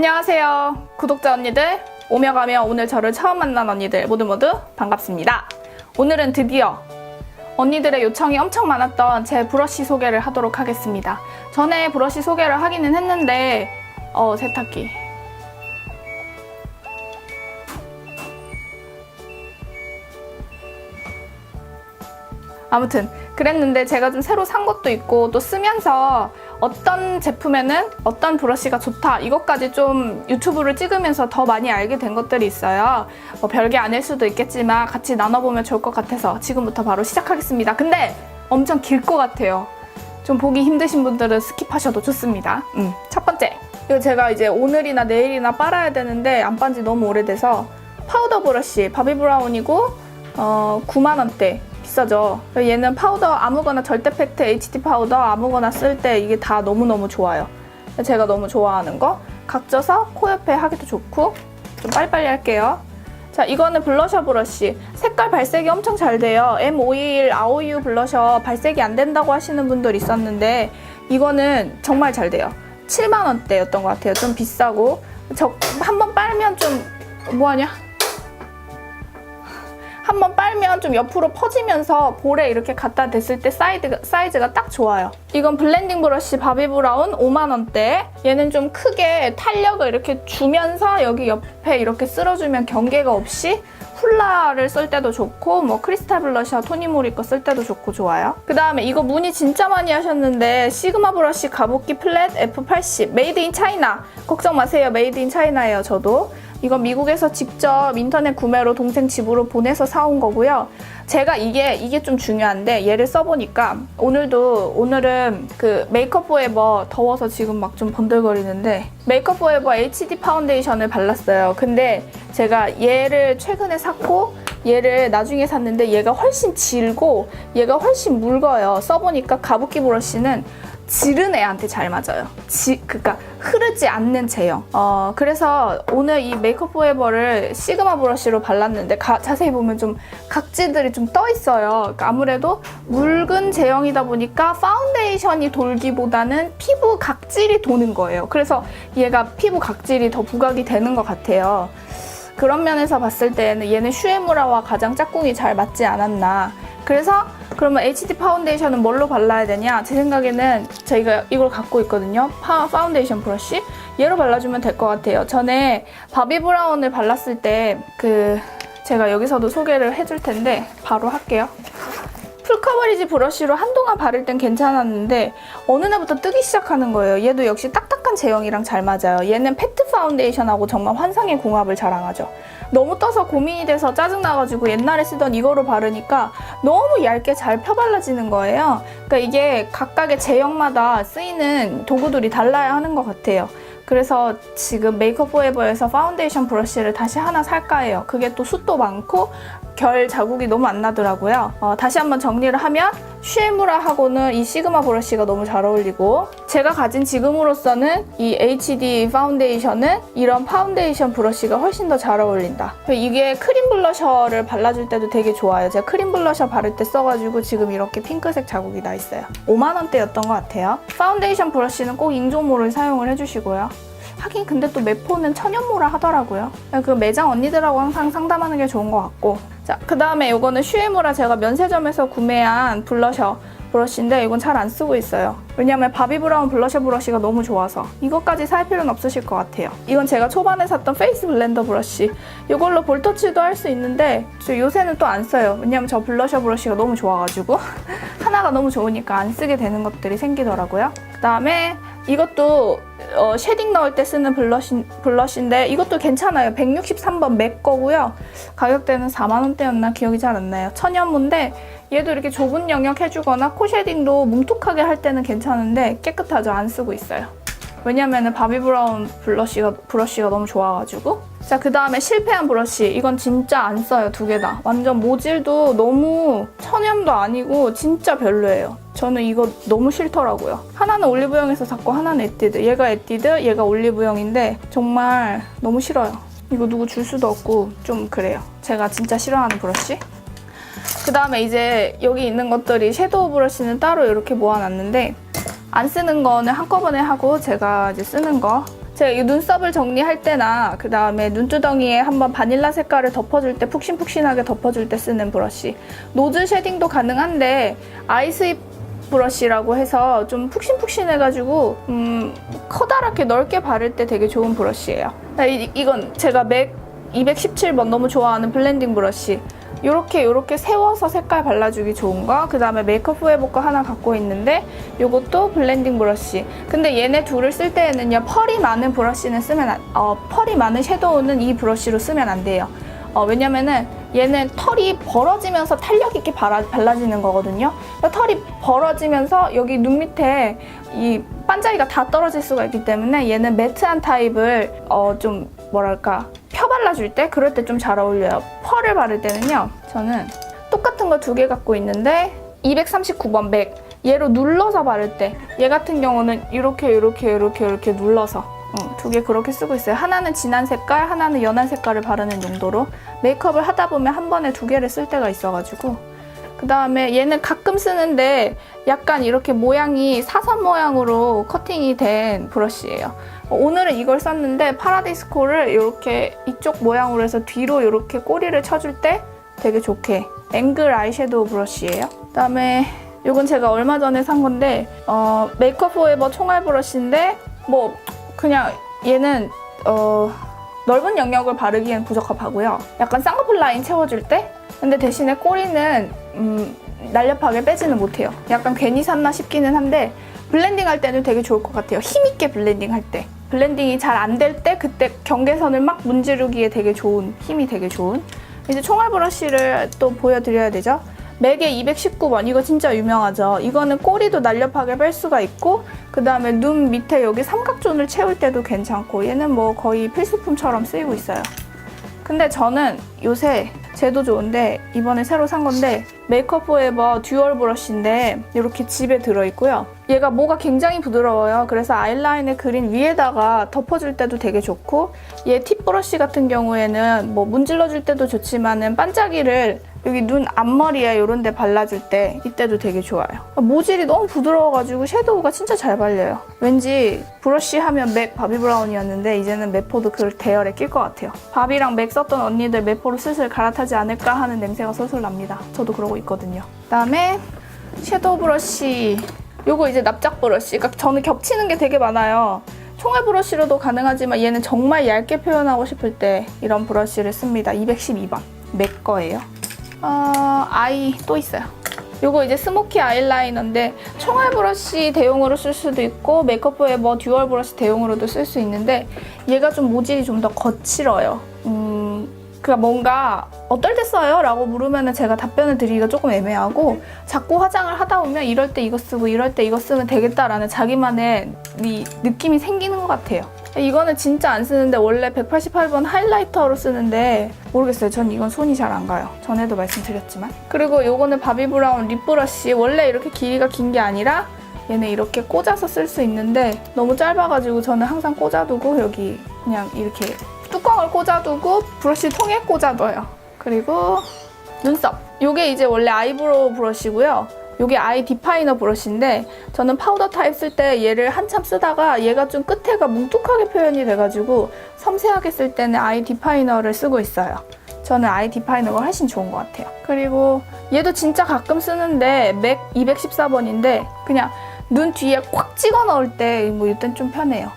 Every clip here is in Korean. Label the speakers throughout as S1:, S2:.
S1: 안녕하세요. 구독자 언니들, 오며 가며 오늘 저를 처음 만난 언니들 모두 모두 반갑습니다. 오늘은 드디어 언니들의 요청이 엄청 많았던 제 브러쉬 소개를 하도록 하겠습니다. 전에 브러쉬 소개를 하기는 했는데, 어, 세탁기. 아무튼 그랬는데 제가 좀 새로 산 것도 있고 또 쓰면서 어떤 제품에는 어떤 브러쉬가 좋다. 이것까지 좀 유튜브를 찍으면서 더 많이 알게 된 것들이 있어요. 뭐 별게 아닐 수도 있겠지만 같이 나눠보면 좋을 것 같아서 지금부터 바로 시작하겠습니다. 근데 엄청 길 것 같아요. 좀 보기 힘드신 분들은 스킵하셔도 좋습니다. 음, 첫 번째. 이거 제가 이제 오늘이나 내일이나 빨아야 되는데 안 빤 지 너무 오래돼서 파우더 브러쉬 바비 브라운이고 어, 9만 원대 비싸죠. 얘는 파우더 아무거나 절대 팩트 HD 파우더 아무거나 쓸 때 이게 다 너무너무 좋아요. 제가 너무 좋아하는 거 각져서 코 옆에 하기도 좋고 좀 빨리빨리 할게요. 자 이거는 블러셔 브러쉬 색깔 발색이 엄청 잘 돼요. M521 아오유 블러셔 발색이 안 된다고 하시는 분들 있었는데 이거는 정말 잘 돼요. 7만 원대였던 것 같아요. 좀 비싸고 저 한 번 빨면 좀 뭐하냐? 한번 빨면 좀 옆으로 퍼지면서 볼에 이렇게 갖다 댔을 때 사이드, 사이즈가 딱 좋아요. 이건 블렌딩 브러쉬 바비 브라운 5만원대. 얘는 좀 크게 탄력을 이렇게 주면서 여기 옆에 이렇게 쓸어주면 경계가 없이 훌라를 쓸 때도 좋고 뭐 크리스탈 블러셔 토니모리 거 쓸 때도 좋고 좋아요. 그 다음에 이거 문의 진짜 많이 하셨는데 시그마 브러쉬 가복기 플랫 F80 메이드 인 차이나 걱정 마세요 메이드 인 차이나예요 저도 이건 미국에서 직접 인터넷 구매로 동생 집으로 보내서 사온 거고요. 제가 이게 이게 좀 중요한데 얘를 써보니까 오늘도 오늘은 그 메이크업 포에버 더워서 지금 막 좀 번들거리는데 메이크업 포에버 HD 파운데이션을 발랐어요. 근데 제가 얘를 최근에 샀고 얘를 나중에 샀는데 얘가 훨씬 질고 얘가 훨씬 묽어요. 써보니까 가부키 브러쉬는 지른 애한테 잘 맞아요. 지, 그러니까 흐르지 않는 제형. 어, 그래서 오늘 이 메이크업 포에버를 시그마 브러쉬로 발랐는데 가, 자세히 보면 좀 각지들이 좀 떠 있어요. 그러니까 아무래도 묽은 제형이다 보니까 파운데이션이 돌기보다는 피부 각질이 도는 거예요. 그래서 얘가 피부 각질이 더 부각이 되는 것 같아요. 그런 면에서 봤을 때는 얘는 슈에무라와 가장 짝꿍이 잘 맞지 않았나. 그래서 그러면 HD 파운데이션은 뭘로 발라야 되냐? 제 생각에는 저희가 이걸 갖고 있거든요. 파, 파운데이션 브러쉬. 얘로 발라주면 될 것 같아요. 전에 바비 브라운을 발랐을 때 그 제가 여기서도 소개를 해줄 텐데 바로 할게요. 풀 커버리지 브러쉬로 한동안 바를 땐 괜찮았는데 어느 날부터 뜨기 시작하는 거예요. 얘도 역시 딱딱한 제형이랑 잘 맞아요. 얘는 페트 파운데이션하고 정말 환상의 궁합을 자랑하죠. 너무 떠서 고민이 돼서 짜증나가지고 옛날에 쓰던 이거로 바르니까 너무 얇게 잘 펴발라지는 거예요. 그러니까 이게 각각의 제형마다 쓰이는 도구들이 달라야 하는 것 같아요. 그래서 지금 메이크업 포에버에서 파운데이션 브러쉬를 다시 하나 살까 해요. 그게 또 숱도 많고 결 자국이 너무 안 나더라고요. 어, 다시 한번 정리를 하면 슈에무라하고는 이 시그마 브러쉬가 너무 잘 어울리고 제가 가진 지금으로서는 이 HD 파운데이션은 이런 파운데이션 브러쉬가 훨씬 더 잘 어울린다. 이게 크림 블러셔를 발라줄 때도 되게 좋아요. 제가 크림 블러셔 바를 때 써가지고 지금 이렇게 핑크색 자국이 나 있어요. 5만 원대였던 것 같아요. 파운데이션 브러쉬는 꼭 잉조모를 사용을 해주시고요. 하긴 근데 또 메포는 천연모라 하더라고요. 그 매장 언니들하고 항상 상담하는 게 좋은 것 같고. 자, 그 다음에 이거는 슈에무라 제가 면세점에서 구매한 블러셔 브러쉬인데 이건 잘 안 쓰고 있어요. 왜냐면 바비 브라운 블러셔 브러쉬가 너무 좋아서 이것까지 살 필요는 없으실 것 같아요. 이건 제가 초반에 샀던 페이스 블렌더 브러쉬. 이걸로 볼터치도 할 수 있는데 저 요새는 또 안 써요. 왜냐면 저 블러셔 브러쉬가 너무 좋아가지고 하나가 너무 좋으니까 안 쓰게 되는 것들이 생기더라고요. 그 다음에 이것도 어, 쉐딩 넣을 때 쓰는 블러쉬, 블러쉬인데 이것도 괜찮아요. 163번 맥 거고요. 가격대는 4만원대였나 기억이 잘 안 나요. 천연무인데 얘도 이렇게 좁은 영역 해주거나 코 쉐딩도 뭉툭하게 할 때는 괜찮은데 깨끗하죠. 안 쓰고 있어요. 왜냐면은 바비 브라운 블러쉬가, 브러쉬가 너무 좋아가지고. 자 그 다음에 실패한 브러쉬. 이건 진짜 안 써요 두 개 다. 완전 모질도 너무 천연도 아니고 진짜 별로예요. 저는 이거 너무 싫더라고요. 하나는 올리브영에서 샀고 하나는 에뛰드. 얘가 에뛰드 얘가 올리브영인데 정말 너무 싫어요. 이거 누구 줄 수도 없고 좀 그래요. 제가 진짜 싫어하는 브러쉬. 그 다음에 이제 여기 있는 것들이 섀도우 브러쉬는 따로 이렇게 모아놨는데 안 쓰는 거는 한꺼번에 하고 제가 이제 쓰는 거 제가 이 눈썹을 정리할 때나 그 다음에 눈두덩이에 한번 바닐라 색깔을 덮어줄 때 푹신푹신하게 덮어줄 때 쓰는 브러쉬. 노즐 쉐딩도 가능한데 아이스입 브러쉬라고 해서 좀 푹신푹신해가지고 음, 커다랗게 넓게 바를 때 되게 좋은 브러쉬예요. 이, 이건 제가 맥 217번 너무 좋아하는 블렌딩 브러쉬. 요렇게 요렇게 세워서 색깔 발라주기 좋은 거. 그 다음에 메이크업 후에볼 거 하나 갖고 있는데 요것도 블렌딩 브러쉬. 근데 얘네 둘을 쓸 때에는요 펄이 많은 브러쉬는 쓰면 안, 어, 펄이 많은 섀도우는 이 브러쉬로 쓰면 안 돼요. 어, 왜냐면은 얘는 털이 벌어지면서 탄력 있게 발라, 발라지는 거거든요. 그러니까 털이 벌어지면서 여기 눈 밑에 이 반짝이가 다 떨어질 수가 있기 때문에 얘는 매트한 타입을 어, 좀 뭐랄까 펴 발라줄 때 그럴 때 좀 잘 어울려요. 펄을 바를 때는요. 저는 똑같은 거 두 개 갖고 있는데 239번 맥 얘로 눌러서 바를 때 얘 같은 경우는 이렇게 이렇게 이렇게 이렇게 눌러서 두개 그렇게 쓰고 있어요. 하나는 진한 색깔, 하나는 연한 색깔을 바르는 용도로 메이크업을 하다 보면 한 번에 두 개를 쓸 때가 있어가지고 그 다음에 얘는 가끔 쓰는데 약간 이렇게 모양이 사선 모양으로 커팅이 된 브러쉬예요. 어, 오늘은 이걸 썼는데 파라디스코를 이렇게 이쪽 모양으로 해서 뒤로 이렇게 꼬리를 쳐줄 때 되게 좋게 앵글 아이섀도우 브러쉬예요. 그 다음에 이건 제가 얼마 전에 산 건데 어, 메이크업 포에버 총알 브러쉬인데 뭐 그냥 얘는 어, 넓은 영역을 바르기엔 부적합하고요. 약간 쌍꺼풀 라인 채워줄 때 근데 대신에 꼬리는 음, 날렵하게 빼지는 못해요. 약간 괜히 샀나 싶기는 한데 블렌딩 할 때는 되게 좋을 것 같아요. 힘있게 블렌딩 할 때. 블렌딩이 잘 안 될 때 그때 경계선을 막 문지르기에 되게 좋은 힘이 되게 좋은 이제 총알 브러쉬를 또 보여드려야 되죠. 맥의 219번 이거 진짜 유명하죠. 이거는 꼬리도 날렵하게 뺄 수가 있고 그 다음에 눈 밑에 여기 삼각존을 채울 때도 괜찮고 얘는 뭐 거의 필수품처럼 쓰이고 있어요. 근데 저는 요새 쟤도 좋은데 이번에 새로 산 건데 메이크업 포에버 듀얼 브러쉬인데 이렇게 집에 들어있고요. 얘가 모가 굉장히 부드러워요. 그래서 아이라인을 그린 위에다가 덮어줄 때도 되게 좋고 얘 팁 브러쉬 같은 경우에는 뭐 문질러줄 때도 좋지만은 반짝이를 여기 눈 앞머리에 이런 데 발라줄 때 이때도 되게 좋아요. 모질이 너무 부드러워가지고 섀도우가 진짜 잘 발려요. 왠지 브러쉬 하면 맥 바비 브라운이었는데 이제는 메포도 그 대열에 낄 것 같아요. 바비랑 맥 썼던 언니들 메포로 슬슬 갈아타지 않을까 하는 냄새가 솔솔 납니다. 저도 그러고 있거든요. 그다음에 섀도우 브러쉬 요거 이제 납작 브러쉬. 그러니까 저는 겹치는 게 되게 많아요. 총알 브러쉬로도 가능하지만 얘는 정말 얇게 표현하고 싶을 때 이런 브러쉬를 씁니다. 212번. 맥 거예요. 어, 아이 또 있어요. 요거 이제 스모키 아이라이너인데 총알 브러쉬 대용으로 쓸 수도 있고 메이크업 포에버 듀얼 브러쉬 대용으로도 쓸 수 있는데 얘가 좀 모질이 좀 더 거칠어요. 음, 그니까 뭔가 어떨 때 써요? 라고 물으면 제가 답변을 드리기가 조금 애매하고 자꾸 화장을 하다 보면 이럴 때 이거 쓰고 이럴 때 이거 쓰면 되겠다라는 자기만의 이 느낌이 생기는 것 같아요. 이거는 진짜 안 쓰는데 원래 188번 하이라이터로 쓰는데 모르겠어요. 전 이건 손이 잘 안 가요. 전에도 말씀드렸지만. 그리고 이거는 바비 브라운 립 브러쉬. 원래 이렇게 길이가 긴 게 아니라 얘는 이렇게 꽂아서 쓸 수 있는데 너무 짧아가지고 저는 항상 꽂아두고 여기 그냥 이렇게 뚜껑을 꽂아두고 브러쉬 통에 꽂아둬요. 그리고 눈썹. 이게 이제 원래 아이브로우 브러쉬고요. 이게 아이 디파이너 브러쉬인데 저는 파우더 타입 쓸 때 얘를 한참 쓰다가 얘가 좀 끝에가 뭉툭하게 표현이 돼가지고 섬세하게 쓸 때는 아이 디파이너를 쓰고 있어요. 저는 아이 디파이너가 훨씬 좋은 것 같아요. 그리고 얘도 진짜 가끔 쓰는데 맥 214번인데 그냥 눈 뒤에 꽉 찍어 넣을 때 뭐 이땐 좀 편해요.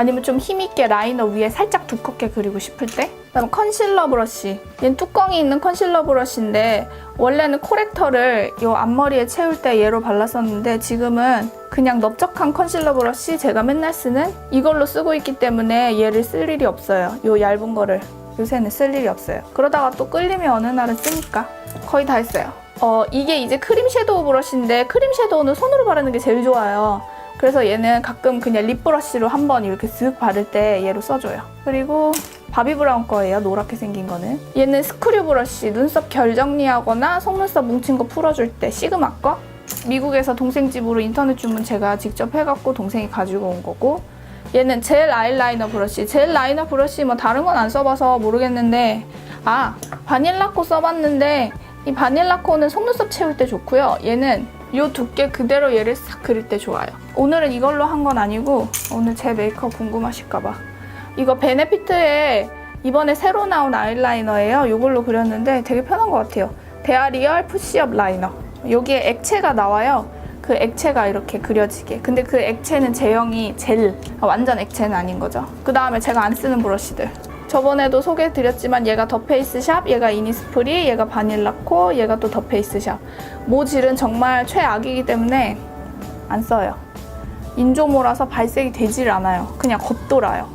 S1: 아니면 좀 힘있게 라이너 위에 살짝 두껍게 그리고 싶을 때? 그다음 컨실러 브러쉬. 얘는 뚜껑이 있는 컨실러 브러쉬인데 원래는 코렉터를 이 앞머리에 채울 때 얘로 발랐었는데 지금은 그냥 넓적한 컨실러 브러쉬 제가 맨날 쓰는 이걸로 쓰고 있기 때문에 얘를 쓸 일이 없어요. 이 얇은 거를. 요새는 쓸 일이 없어요. 그러다가 또 끌리면 어느 날은 쓰니까. 거의 다 했어요. 어 이게 이제 크림 섀도우 브러쉬인데 크림 섀도우는 손으로 바르는 게 제일 좋아요 그래서 얘는 가끔 그냥 립 브러쉬로 한번 이렇게 쓱 바를 때 얘로 써줘요. 그리고 바비 브라운 거예요. 노랗게 생긴 거는. 얘는 스크류 브러쉬. 눈썹 결 정리하거나 속눈썹 뭉친 거 풀어줄 때 시그마 거. 미국에서 동생 집으로 인터넷 주문 제가 직접 해갖고 동생이 가지고 온 거고 얘는 젤 아이라이너 브러쉬. 젤 라이너 브러쉬 뭐 다른 건 안 써봐서 모르겠는데 아 바닐라코 써봤는데 이 바닐라코는 속눈썹 채울 때 좋고요. 얘는 이 두께 그대로 얘를 싹 그릴 때 좋아요. 오늘은 이걸로 한 건 아니고 오늘 제 메이크업 궁금하실까봐 이거 베네피트의 이번에 새로 나온 아이라이너예요. 이걸로 그렸는데 되게 편한 것 같아요. 데아리얼 푸시업 라이너. 여기에 액체가 나와요. 그 액체가 이렇게 그려지게. 근데 그 액체는 제형이 젤. 아, 완전 액체는 아닌 거죠. 그 다음에 제가 안 쓰는 브러쉬들. 저번에도 소개해드렸지만 얘가 더 페이스샵, 얘가 이니스프리, 얘가 바닐라코, 얘가 또 더 페이스샵. 모질은 정말 최악이기 때문에 안 써요. 인조모라서 발색이 되질 않아요. 그냥 겉돌아요.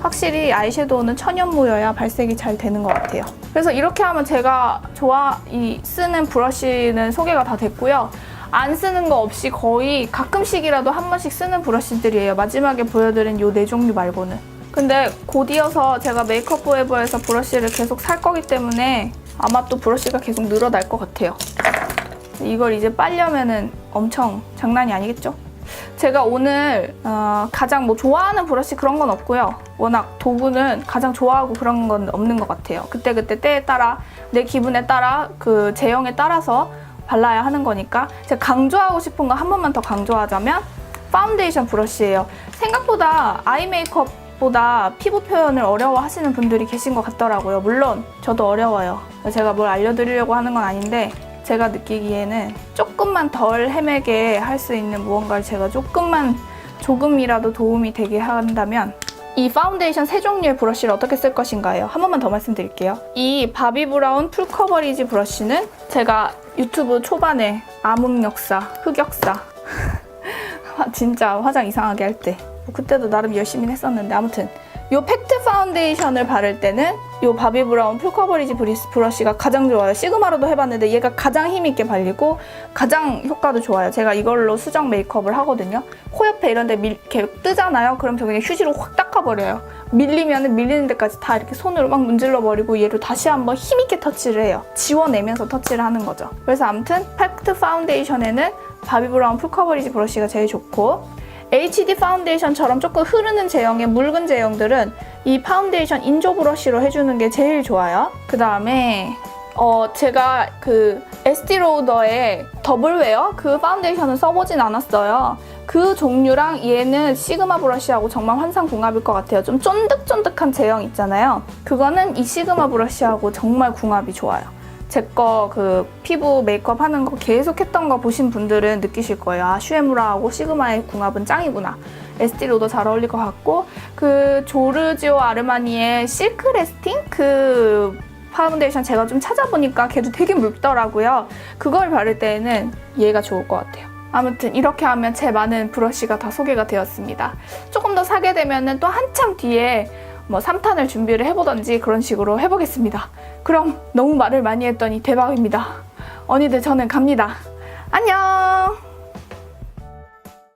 S1: 확실히 아이섀도우는 천연무여야 발색이 잘 되는 것 같아요. 그래서 이렇게 하면 제가 좋아 이 쓰는 브러쉬는 소개가 다 됐고요. 안 쓰는 거 없이 거의 가끔씩이라도 한 번씩 쓰는 브러쉬들이에요. 마지막에 보여드린 요 네 종류 말고는. 근데 곧 이어서 제가 메이크업 포에버에서 브러쉬를 계속 살 거기 때문에 아마 또 브러쉬가 계속 늘어날 것 같아요. 이걸 이제 빨려면은 엄청 장난이 아니겠죠? 제가 오늘 어, 가장 뭐 좋아하는 브러쉬 그런 건 없고요. 워낙 도구는 가장 좋아하고 그런 건 없는 것 같아요. 그때그때 때에 따라 내 기분에 따라 그 제형에 따라서 발라야 하는 거니까 제가 강조하고 싶은 거 한 번만 더 강조하자면 파운데이션 브러쉬예요. 생각보다 아이 메이크업 보다 피부 표현을 어려워하시는 분들이 계신 것 같더라고요. 물론 저도 어려워요. 제가 뭘 알려드리려고 하는 건 아닌데 제가 느끼기에는 조금만 덜 헤매게 할 수 있는 무언가를 제가 조금만 조금이라도 도움이 되게 한다면 이 파운데이션 세 종류의 브러쉬를 어떻게 쓸 것인가요? 한 번만 더 말씀드릴게요. 이 바비 브라운 풀 커버리지 브러쉬는 제가 유튜브 초반에 암흑 역사, 흑역사 화- 진짜 화장 이상하게 할 때. 뭐 그때도 나름 열심히 했었는데 아무튼 요 팩트 파운데이션을 바를 때는 요 바비 브라운 풀 커버리지 브리스 브러쉬가 가장 좋아요. 시그마로도 해봤는데 얘가 가장 힘있게 발리고 가장 효과도 좋아요. 제가 이걸로 수정 메이크업을 하거든요. 코 옆에 이런 데 밀, 이렇게 뜨잖아요. 그럼 저 그냥 휴지로 확 닦아버려요. 밀리면 밀리는 데까지 다 이렇게 손으로 막 문질러 버리고 얘를 다시 한번 힘있게 터치를 해요. 지워내면서 터치를 하는 거죠. 그래서 아무튼 팩트 파운데이션에는 바비 브라운 풀 커버리지 브러쉬가 제일 좋고 HD 파운데이션처럼 조금 흐르는 제형의 묽은 제형들은 이 파운데이션 인조 브러쉬로 해주는 게 제일 좋아요. 그 다음에 어 제가 그 에스티로더의 더블웨어 그 파운데이션은 써보진 않았어요. 그 종류랑 얘는 시그마 브러쉬하고 정말 환상 궁합일 것 같아요. 좀 쫀득쫀득한 제형 있잖아요. 그거는 이 시그마 브러쉬하고 정말 궁합이 좋아요. 제 거 그 피부 메이크업 하는 거 계속 했던 거 보신 분들은 느끼실 거예요. 아, 슈에무라하고 시그마의 궁합은 짱이구나. 에스티로도 잘 어울릴 것 같고, 그 조르지오 아르마니의 실크 레스팅? 그 파운데이션 제가 좀 찾아보니까 걔도 되게 묽더라고요. 그걸 바를 때에는 얘가 좋을 것 같아요. 아무튼 이렇게 하면 제 많은 브러쉬가 다 소개가 되었습니다. 조금 더 사게 되면은 또 한참 뒤에 뭐 3탄을 준비를 해보던지 그런 식으로 해보겠습니다. 그럼 너무 말을 많이 했더니 대박입니다. 언니들 저는 갑니다. 안녕!